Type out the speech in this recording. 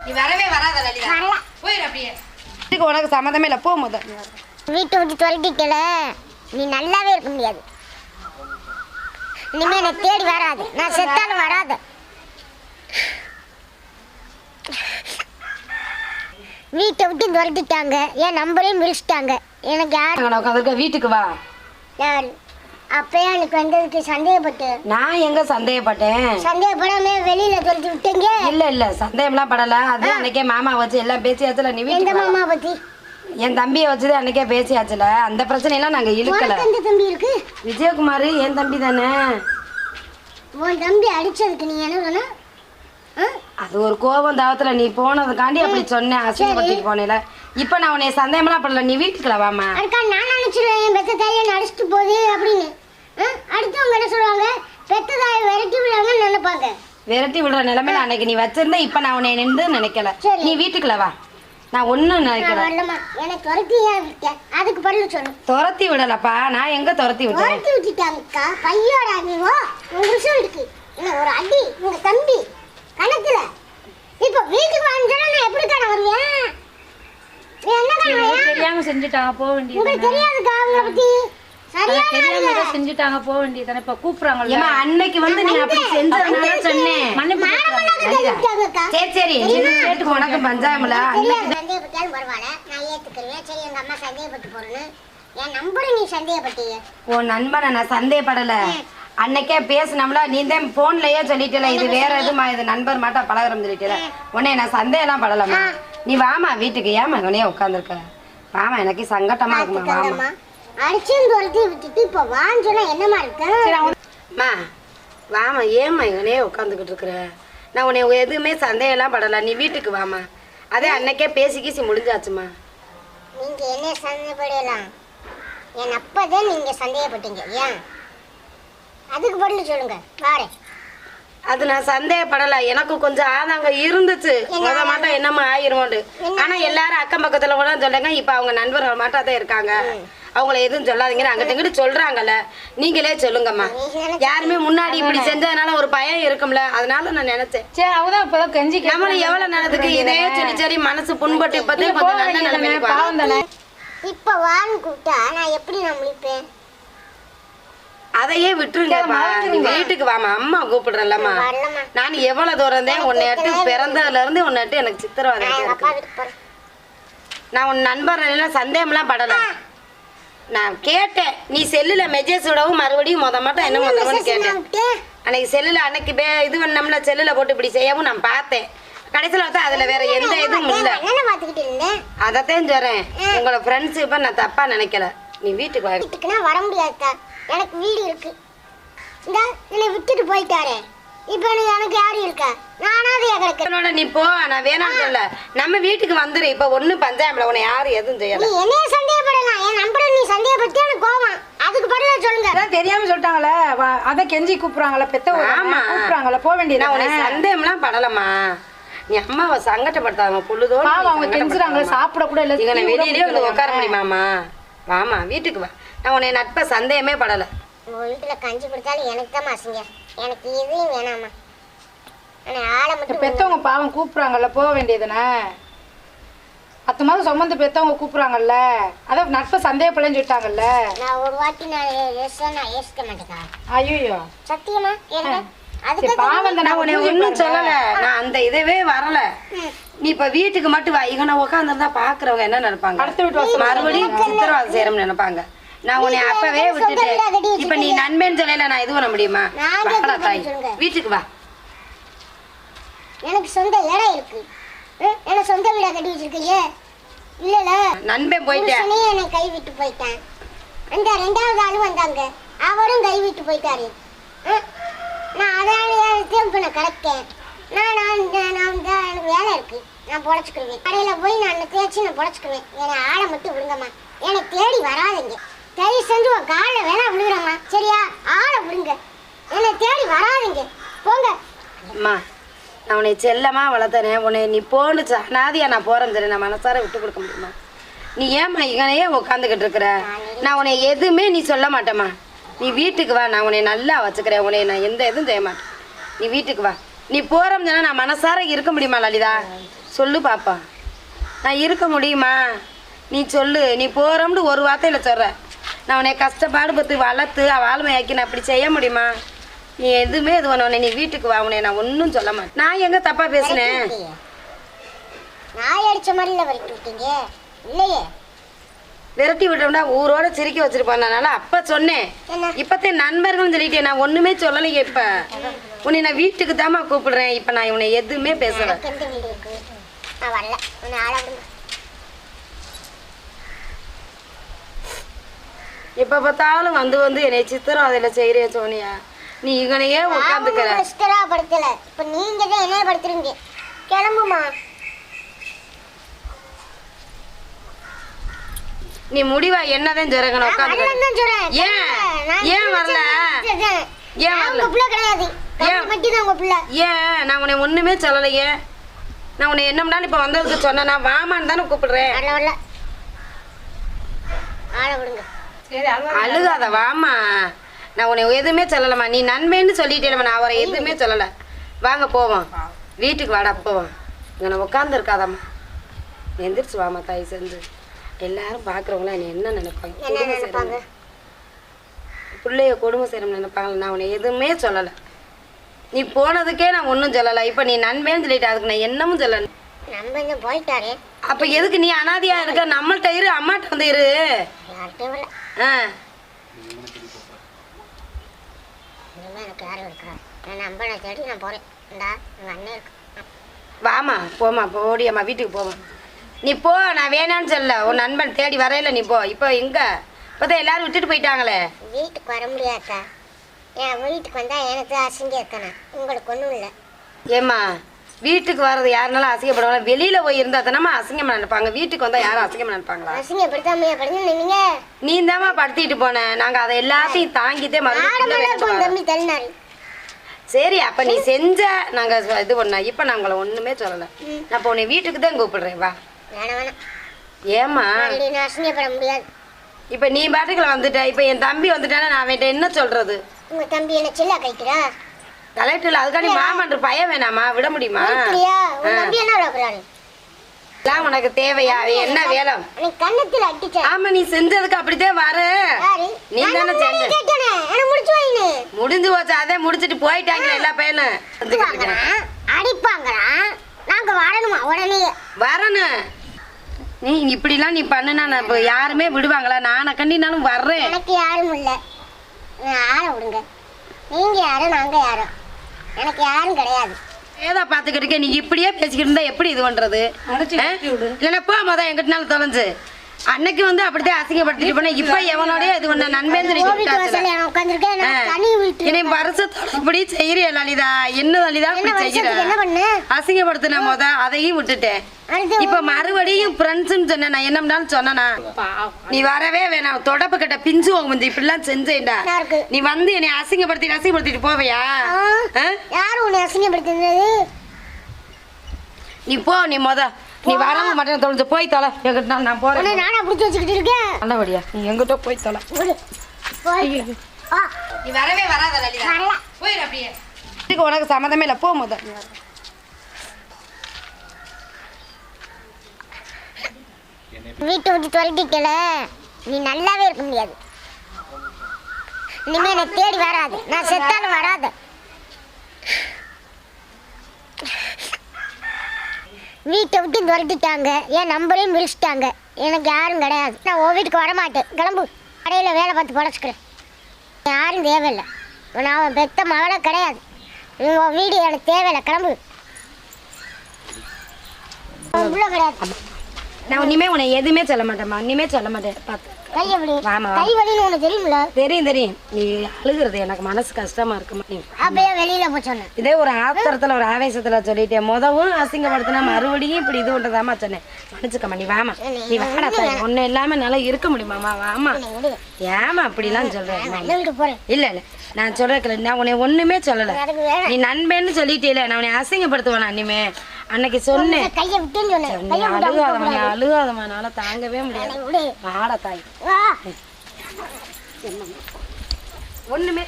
நீ வரவே வராத லலிதா. வரல. போயிரு அப்படியே. இதுக்கு உனக்கு சம்மந்தமே இல்லை போ முத. வீட்டை விட்டு துரட்டிட்டல நீ நல்லாவே இருக்க முடியாது. இனிமே என்னை தேடி வராது. நான் செத்தாலும் வராத. வீட்டை விட்டு துரட்டிட்டாங்க என் நம்பரையும் மிரிச்சிட்டாங்க எனக்கு யார் உட்காந்துருக்க வீட்டுக்கு வா. யார்? அப்பயே எனக்கு வந்ததுக்கு சந்தேகப்பட்டு. நான் எங்க சந்தேகப்பட்டேன்? சந்தேகப்படாம வெளியில துரத்தி விட்டீங்க? இல்ல இல்ல சந்தேகம்லாம் படல. அது அன்னைக்கே மாமா வச்சு எல்லாம் பேசியாச்சுல நீ எந்த வீட்டுக்கு வா. மாமா பத்தி? என் தம்பியை வச்சுதான் அன்னைக்கே பேசியாச்சுல. அந்த பிரச்சனையெல்லாம் நாங்க இழுக்கல. உனக்கு எந்த தம்பி இருக்கு? விஜயகுமார் என் தம்பி தானே உன் தம்பி அடிச்சதுக்கு நீ என்ன சொன்ன? அது ஒரு கோபம் தாவத்துல. நீ போனதுக்காண்டி அப்படி சொன்னேன் அசிங்கப்படுத்திட்டு போனேல. இப்ப நான் உன்னை சந்தேகம்லாம் படல. நீ வீட்டுக்குள்ள வாமா அதுக்கா நான் நினைச்சிருவேன் என் பெத்த தாயை அடிச்சிட்டு போகுது அப்படின்னு? அடுத்தவங்க என்ன சொல்லுவாங்க? பெத்த தாயை விரட்டி விடுவாங்கன்னு நினைப்பாங்க. விரட்டி விடுற நிலைமையில அன்னைக்கு நீ வச்சிருந்த இப்ப நான் உன்னை நின்று நினைக்கல. நீ வீட்டுக்குள்ள வா. நான் ஒண்ணும் நான் நினைக்கல. வரலம்மா. எனக்கு துரத்தி ஏன் விட்ட? அதுக்கு பதில் சொல்லு. துரத்தி விடலப்பா. நான் எங்க துரத்தி விட்டேன்? துரத்தி விட்டுட்டாங்கக்கா பையோட அடிவோ உங்க ரிசல்ட் இருக்கு. என்ன ஒரு அடி. உங்க தம்பி. கணக்குல. இப்போ வீட்டுக்கு வாங்கினா நான் எப்படி கடை வருவேன்? நீ என்ன வருவேன் தெரியாம செஞ்சுட்டாங்க போக வேண்டியது உங்களுக்கு தெரியாதுக்கா அவங்கள பத்தி? தெரியாம செஞ்சுட்டாங்க போக வேண்டியது இப்ப கூப்பிடுறாங்கல்ல. ஏமா அன்னைக்கு வந்து நீ அப்படி செஞ்சதுனால சொன்னேன். மன்னிப்பு. சரி சரி. உனக்கு பஞ்சாயம்ல. சந்தேகப்பட்டாலும் பரவாயில்ல நான் ஏத்துக்கிறேன். சரி எங்க அம்மா சந்தேகப்பட்டு போறேன்னு. என் நம்பரை நீ சந்தேகப்பட்டீங்க உன் நண்பனை நான் சந்தேகப்படல. அன்னைக்கே பேசினோம்ல நீ தான் போன்லயே சொல்லிட்டல இது வேற எதுமா இது நண்பர் மாட்டா பழகிறோம் சொல்லிட்டல. உன்னை நான் சந்தேகம்லாம் படலமா நீ வாமா வீட்டுக்கு ஏமா உடனே உட்காந்துருக்க வாமா எனக்கு சங்கட்டமா இருக்குமா வாமா அடிச்சும் துரத்தி விட்டுட்டு இப்போ வான்னு சொன்னா என்னமா இருக்கு? அம்மா வாமா ஏம்மா இவனே உட்காந்துக்கிட்டு இருக்கிற. நான் உன்னை எதுவுமே சந்தேகம்லாம் படல நீ வீட்டுக்கு வாமா அதே அன்னைக்கே பேசி கீசி முடிஞ்சாச்சுமா. நீங்க என்ன சந்தேகப்படலாம். என் அப்பதான் நீங்க சந்தேகப்பட்டீங்க ஏன்? அதுக்கு பதில் சொல்லுங்க. வாரேன் அது நான் சந்தேகப்படல. எனக்கு கொஞ்சம் ஆதாங்கம் இருந்துச்சு. முத மாட்டம் என்னமோ ஆயிருமோண்டு. ஆனா எல்லாரும் அக்கம் பக்கத்துல கூட சொல்லுங்க இப்ப அவங்க நண்பர்கள் மாட்டா தான் இருக்காங்க அவங்கள எதுவும் சொல்லாதீங்கன்னு அங்கிட்ட இங்கிட்டு சொல்றாங்கல்ல. நீங்களே சொல்லுங்கம்மா. யாருமே முன்னாடி இப்படி செஞ்சதுனால ஒரு பயம் இருக்கும்ல. அதனால நான் நினைச்சேன். சரி அவதான் இப்பதான் கெஞ்சி நம்மளும் எவ்வளவு நேரத்துக்கு இதே சொல்லி சரி மனசு புண்பட்டு இப்பதே கொஞ்சம் நல்ல நிலைமைக்கு வா. பாவம் தானே? இப்போ வான்னு கூப்பிட்டா நான் எப்படி நான் முழிப்பேன்? அதையே விட்டுருங்கப்பா. நீ வீட்டுக்கு வாமா அம்மா கூப்பிடுறல்லம்மா நான் எவ்வளவு தூரம் தான் உன்னை எட்டு பிறந்ததுல இருந்து உன்னை எட்டு எனக்கு சித்திரவதை நான் உன் நண்பர் எல்லாம் சந்தேகம்லாம் படல. நான் கேட்டேன். நீ செல்லுல மெசேஜ் விடவும் மறுபடியும் முத மட்டும் என்ன மெசேஜ் கேட்டேன். அன்னைக்கு செல்லுல அன்னைக்கு பே இது பண்ணோம்ல செல்லுல போட்டு இப்படி செய்யவும் நான் பார்த்தேன். கடைசியில் பார்த்தா அதுல வேற எந்த இதுவும் இல்ல. அதைத்தான் சொல்றேன். உங்களோட ஃப்ரெண்ட்ஸ் இப்ப நான் தப்பா நினைக்கல. நீ வீட்டுக்கு வா வீட்டுக்குன்னா வர முடியாதுக்கா. எனக்கு வீடு இருக்கு. இந்த என்னை விட்டுட்டு போயிட்டாரே. இப்போ எனக்கு எனக்கு யாரு இருக்கா? நானாவது கிடக்க. என்னோட நீ போ நான் வேணாம்னு சொல்ல. நம்ம வீட்டுக்கு வந்துரு. இப்ப ஒண்ணு பஞ்சாயம்ல உன்னை யாரும் எதுவும் நீ செய்யல என்னைய சந்தேகப்படலாம். என் நம்பரை நீ சந்தேகப்பட்டு எனக்கு கோவம். அதுக்கு பதிலா சொல்லுங்க. அதான் தெரியாம சொல்லிட்டாங்களே. வா- அதான் கெஞ்சி கூப்பிடுறாங்களே பெத்தவங்க ஆமா. கூப்பிடுறாங்களே போக நான் வேண்டியது உன்னை சந்தேகம்லாம் படலம்மா. நீ அம்மாவை சங்கடப்படுத்தாம புழுதோ அவங்க கெஞ்சுறாங்களே சாப்பிட கூட இல்ல இங்க நான் டீ கூட வெளியிலே வந்து. உட்கார முடியுமாமா வாமா வீட்டுக்கு வா. நான் உன்னை நட்பை சந்தேகமே படல. உங்க வீட்டுல கஞ்சி கொடுத்தாலும் எனக்கு தான் அசிங்க. எனக்கு எதையும் வேணாமா ஆனால் ஆளை மட்டும் பாவம் கூப்பிடுறாங்கல்ல போக வேண்டியதுனே. பத்து மாதம் சுமந்து பெத்தவங்க கூப்பிடுறாங்கல்ல. அதான் நட்பை சந்தேகப்படலன்னு சொல்லிட்டாங்கல்ல. நான் ஒரு வாட்டி நான் நான் மாட்டேக்கா. ஐயோ சத்தியமா? பாவம் நான் உன்னை ஒன்றும் சொல்லல. நான் அந்த இதவே வரல. நீ இப்ப வீட்டுக்கு மட்டும் வா. இவனை உட்காந்துருந்தா பாக்குறவங்க என்ன நினைப்பாங்க? அடுத்த வீட்டு வாசல் மறுபடியும் சித்திரவாதம் செய்யறோம்னு நினைப்பாங்க. நான் உன்னை அப்பவே விட்டுட்டு இப்ப நீ நண்பன் சொல்லல நான் இது பண்ண முடியுமா? வாடா தாய். வீட்டுக்கு வா. எனக்கு சொந்த இடம் இருக்கு. எனக்கு சொந்த வீடா கட்டி வச்சிருக்கீங்க? இல்லல நண்பன் போயிட்டேன். என்னை கை விட்டு போயிட்டான். அந்த ரெண்டாவது ஆளும் வந்தாங்க. அவரும் கை விட்டு போயிட்டாரு நான் அதான் இப்போ நான் கிடக்கேன் நான் நான் நான் எனக்கு வேலை இருக்கு. நான் பொழைச்சிக்கிருவேன் கடையில் போய் நான் தேய்ச்சி நான் பொழைச்சிக்குவேன் என்னை ஆளை மட்டும் விடுங்கம்மா என்னை தேடி வராதீங்க. தயவு செஞ்சு உன் காலில் வேணா விழுகிறம்மா சரியா? ஆளை விடுங்க. என்னை தேடி வராதீங்க. போங்க. அம்மா நான் உன்னை செல்லமா வளர்த்தனேன் உன்னை நீ போனுச்சு அனாதியா நான் போறேன் சரி நான் மனசார விட்டு கொடுக்க முடியுமா? நீ ஏம்மா இங்கனையே உட்காந்துக்கிட்டு இருக்கிற? நான் உன்னை எதுவுமே நீ சொல்ல மாட்டேம்மா. நீ வீட்டுக்கு வா நான் உன்னை நல்லா வச்சுக்கிறேன். உன்னை நான் எந்த இதுவும் செய்ய மாட்டேன். நீ வீட்டுக்கு வா. நீ போறோம்னு நான் மனசார இருக்க முடியுமா லலிதா? சொல்லு பாப்பா. நான் இருக்க முடியுமா? நீ சொல்லு. நீ போகிறோம்னு ஒரு வார்த்தையில் சொல்கிற நான் உன்னை கஷ்டப்பாடு பத்து வளர்த்து வாழ்மையாக்கி நான் அப்படி செய்ய முடியுமா? நீ எதுவுமே இது பண்ண நீ வீட்டுக்கு வா. உன்னை நான் ஒன்றும் சொல்ல மாட்டேன். நான் எங்கே தப்பாக பேசினேன்? நான் அடித்த மாதிரி இல்லை வரைக்கும் இல்லையே. விரட்டி விட்டோம்னா ஊரோட சிரிக்க வச்சிருப்பானால அப்ப சொன்னேன். இப்பத்தே நண்பர்கள்னு சொல்லிட்டேன் நான் ஒண்ணுமே சொல்லலையே இப்ப. உன்னை நான் வீட்டுக்கு தாம்மா கூப்பிடுறேன். இப்ப நான் உன்னை எதுவுமே பேசல. நான் விடுங்க இப்ப பார்த்தாலும் வந்து வந்து என்னை சித்திரம் அதுல செய்யறிய சோனியா. நீ இங்கனையே உட்காந்துக்கிற இப்ப நீங்க தான் என்ன படுத்துறீங்க. கிளம்புமா? நீ முடிவா? என்னதான் ஜெரகணும் உட்காந்து வரலன்னு தான் சொல்றேன். ஏன்? ஏன் வரல? ஏன் நான் வரல? உங்க பிள்ளை கிடையாது. ஏன்? பட்டி தான் உங்க பிள்ளை. ஏன்? நான் உன்னை ஒண்ணுமே சொல்லலையே. நான் உன்னை என்னம்னாலும் இப்ப வந்ததுக்கு சொன்னேன். நான் வாமான்னு தானே கூப்பிடுறேன். அழுகாத வாமா. நான் உன்னை எதுவுமே சொல்லலம்மா. நீ நன்மைன்னு சொல்லிட்டேன் நான் அவரை எதுவுமே சொல்லலை. வாங்க போவோம். வீட்டுக்கு வாடா போவோம். இங்கே உட்காந்து இருக்காதம்மா எந்திரிச்சு வாமா தாய் செஞ்சு எல்லாரும் பார்க்குறவங்களாம் என்னை என்ன நினைப்பாங்க? கொடுமை செய்கிறவங்க பிள்ளைய கொடுமை செய்கிறோம் நினைப்பாங்க நான் உன்னை எதுவுமே சொல்லலை. நீ போனதுக்கே நான் ஒன்றும் சொல்லலை. இப்போ நீ நன்மைன்னு சொல்லிட்டு அதுக்கு நான் என்னமும் சொல்லலை. நம்ம இங்க போயிட்டாரே. அப்போ எதுக்கு நீ அனாதையா இருக்க? நம்மள்ட்ட இரு அம்மாட்ட வந்து இரு. ஆ. எனக்கு யாரும் தேடி நான் போறேன். இந்தா எங்க அண்ணன் இருக்கு. வாமா போமா போடியம்மா வீட்டுக்கு போமா நீ போ நான் வேணான்னு சொல்ல உன் நண்பன் தேடி வரையில நீ போ. இப்போ எங்க? இப்போதான் எல்லாரும் விட்டுட்டு போயிட்டாங்களே. வீட்டுக்கு வர முடியாதா? என் வீட்டுக்கு வந்தா எனக்கு அசிங்கம் இருக்கணா உங்களுக்கு ஒன்றும் இல்லை. ஏம்மா வீட்டுக்கு வர்றது யாருனாலும் அசிங்கப்படுவாங்க வெளியில போய் இருந்தா தானே அசிங்கமா நினைப்பாங்க. வீட்டுக்கு வந்தா யாரும் அசிங்கமா நினைப்பாங்களா? அசிங்கப்படுத்தாம படுத்து நீங்க நீ தாம்மா படுத்திட்டு போன நாங்க அதை எல்லாத்தையும் தாங்கிட்டே மறுபடியும் தள்ளினாரு சரி அப்ப நீ செஞ்ச நாங்க இது பண்ண இப்ப நான் உங்களை ஒண்ணுமே சொல்லல. நான் இப்போ உன்னை வீட்டுக்கு தான் கூப்பிடுறேன். வா. வேணாம் வேணாம். ஏம்மா? மறுபடியும் நான் அசிங்கப்பட முடியாது. இப்ப நீ பாட்டுக்குள்ள வந்துட்ட இப்ப என் தம்பி வந்துட்டானா நான் அவன்கிட்ட என்ன சொல்றது? உங்க தம்பி என்ன செல்லா கைக்கிறா கலெக்டர்ல அதுக்காண்டி மாமன்ற பயம் வேணாமா? விட முடியுமா? அப்படியா உங்க தம்பி என்ன விளக்குறாரு எல்லாம் உனக்கு தேவையா? என்ன வேலை? கண்ணத்தில் ஆமா நீ செஞ்சதுக்கு அப்படித்தான் வரு. நீ தானே செஞ்ச முடிச்சு வைனு முடிஞ்சு போச்சு அதே முடிச்சிட்டு போயிட்டாங்களே எல்லா பையனும். அடிப்பாங்கறான் நாங்க வரணுமா? உடனே. வரணும் நீ இப்படிலாம் நீ பண்ணுனா நான் இப்போ யாருமே விடுவாங்களா? நானை கண்டினாலும் வர்றேன். எனக்கு யாரும் இல்லை. ஆளை விடுங்க. நீங்க யாரும் நாங்க யாரும் எனக்கு யாரும் கிடையாது. ஏதா பார்த்துக்கிட்டு நீ இப்படியே பேசிக்கிட்டு இருந்தா எப்படி இது பண்றது? இல்லைன்னா போ மொதல் எங்கிட்டனாலும் தொலைஞ்சு. அன்னைக்கு வந்து அப்படித்தான் அசிங்கப்படுத்திட்டு போனேன் இப்போ எவனோடய இது பண்ண நண்பன் என்னை வருஷத்தோட இப்படி செய்யறிய லலிதா? என்ன லலிதா இப்படி செய்யற அசிங்கப்படுத்தின முத அதையும் விட்டுட்டேன். இப்ப மறுபடியும் ஃப்ரெண்ட்ஸ்னு சொன்னேன் நான் என்ன பண்ணாலும் சொன்னனா நீ வரவே வேணாம் தொடப்பு கிட்ட பிஞ்சு வந்து இப்படிலாம் செஞ்சேன்டா. நல்லா இருக்கு. நீ வந்து என்னை அசிங்கப்படுத்தி அசிங்கப்படுத்திட்டு போவையா? யார் உன்னை அசிங்கப்படுத்துனது? நீ போ நீ முத. நீ வரவும் மாட்டேன் தொலைஞ்சு போய் தொலை. எங்கிட்ட நான் போறேன். நானா பிடிச்சி வச்சுக்கிட்டு இருக்கேன்? நல்லபடியா. நீ எங்கிட்ட போய் தொலை. நீ வரவே வராத. போயிரு அப்படியே. உனக்கு சம்மந்தமே இல்லை. போ முத வீட்டை விட்டு துரட்டிக்கல நீ நல்லாவே இருக்க முடியாது. இனிமே என்னை தேடி வராது. நான் செத்தாலும் வராது. வீட்டை விட்டு துரத்திட்டாங்க என் நம்பரையும் விழிச்சிட்டாங்க எனக்கு யாரும் கிடையாது. நான் உன் வீட்டுக்கு வரமாட்டேன். கிளம்பு. கடையில் வேலை பார்த்து பொழைச்சிக்கிறேன். யாரும் தேவையில்லை. நான் அவன் பெத்த மகளே கிடையாது. உன் வீடு எனக்கு தேவையில்லை. கிளம்பு. உன் கிடையாது. நான் இனிமே உன்னை எதுவுமே சொல்ல மாட்டேம்மா. இனிமே சொல்ல மாட்டேன். பார்த்து வா. கை வலின்னு உனக்கு தெரியுமில்ல தெரியும் தெரியும். நீ அழுகுறது எனக்கு மனசு கஷ்டமா இருக்குமா நீ அப்பயே வெளியில போய் சொன்னேன் இதே ஒரு ஆத்திரத்துல ஒரு ஆவேசத்துல சொல்லிட்டேன் முதவும் அசிங்கப்படுத்தினா மறுபடியும் இப்படி இது பண்றதாமா சொன்னேன். மன்னிச்சுக்கம்மா நீ வாமா. நீ வாடா ஒன்னும் இல்லாம என்னால இருக்க முடியுமாமா வாமா. ஏமா அப்படிலாம் சொல்றேன் இல்ல இல்ல. நான் சொல்றேன் நான் உன்னை ஒண்ணுமே சொல்லல. நீ நண்பன்னு சொல்லிட்டே நான் உன்னை அசிங்கப்படுத்துவேனா இனிமே? அன்னைக்கு சொன்னேன். கையை விட்டுன்னு சொன்னேன். அழுகாதம்மா என்னால தாங்கவே முடியாது. வாடா. தாய். ஒண்ணுமே